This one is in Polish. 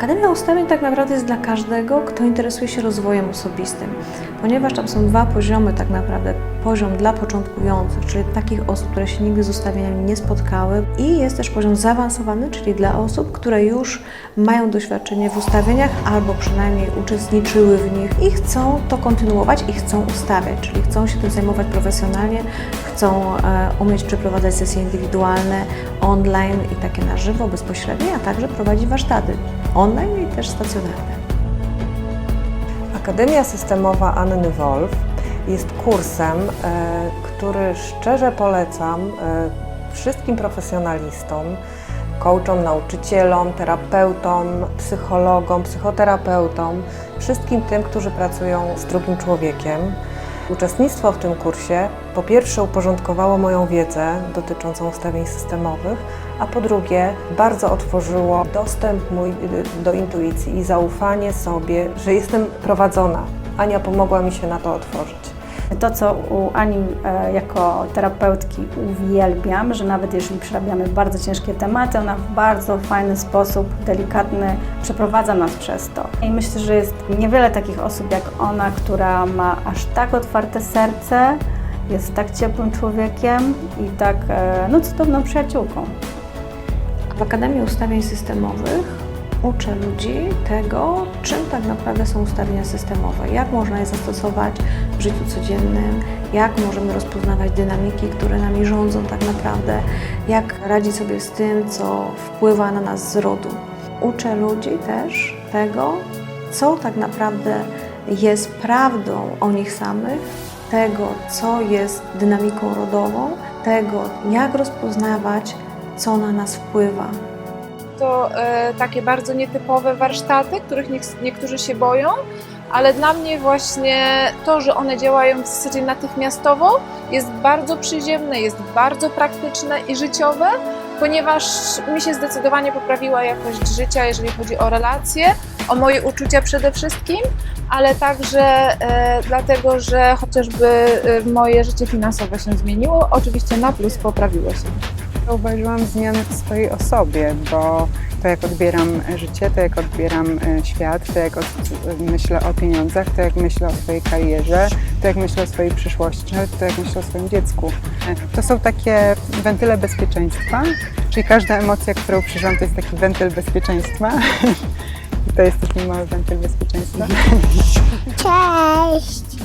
Akademia Ustawień tak naprawdę jest dla każdego, kto interesuje się rozwojem osobistym, ponieważ tam są dwa poziomy tak naprawdę. Poziom dla początkujących, czyli takich osób, które się nigdy z ustawieniami nie spotkały i jest też poziom zaawansowany, czyli dla osób, które już mają doświadczenie w ustawieniach albo przynajmniej uczestniczyły w nich i chcą to kontynuować i chcą ustawiać, czyli chcą się tym zajmować profesjonalnie, chcą e, umieć przeprowadzać sesje indywidualne, online i takie na żywo, bezpośrednie, a także prowadzić warsztaty online i też stacjonarne. Akademia Systemowa Anny Wolf jest kursem, e, który szczerze polecam e, wszystkim profesjonalistom, coachom, nauczycielom, terapeutom, psychologom, psychoterapeutom, wszystkim tym, którzy pracują z drugim człowiekiem. Uczestnictwo w tym kursie po pierwsze uporządkowało moją wiedzę dotyczącą ustawień systemowych, a po drugie bardzo otworzyło dostęp mój y, do intuicji i zaufanie sobie, że jestem prowadzona. Ania pomogła mi się na to otworzyć. To, co u Ani e, jako terapeutki uwielbiam, że nawet jeżeli przerabiamy bardzo ciężkie tematy, ona w bardzo fajny sposób, delikatny, przeprowadza nas przez to. I myślę, że jest niewiele takich osób jak ona, która ma aż tak otwarte serce, jest tak ciepłym człowiekiem i tak e, no, cudowną przyjaciółką. W Akademii Ustawień Systemowych uczę ludzi tego, czym tak naprawdę są ustawienia systemowe, jak można je zastosować w życiu codziennym, jak możemy rozpoznawać dynamiki, które nami rządzą tak naprawdę, jak radzić sobie z tym, co wpływa na nas z rodu. Uczę ludzi też tego, co tak naprawdę jest prawdą o nich samych, tego, co jest dynamiką rodową, tego, jak rozpoznawać, co na nas wpływa. To e, takie bardzo nietypowe warsztaty, których niek- niektórzy się boją, ale dla mnie właśnie to, że one działają w zasadzie natychmiastowo, jest bardzo przyziemne, jest bardzo praktyczne i życiowe, ponieważ mi się zdecydowanie poprawiła jakość życia, jeżeli chodzi o relacje, o moje uczucia przede wszystkim, ale także e, dlatego, że chociażby e, moje życie finansowe się zmieniło, oczywiście na plus poprawiło się. Zauważyłam zmiany w swojej osobie, bo to jak odbieram życie, to jak odbieram e, świat, to jak od, myślę o pieniądzach, to jak myślę o swojej karierze, to jak myślę o swojej przyszłości, nawet to jak myślę o swoim dziecku. E, To są takie wentyle bezpieczeństwa, czyli każda emocja, którą przeżywam, to jest taki wentyl bezpieczeństwa. I to jest taki mały wentyl bezpieczeństwa.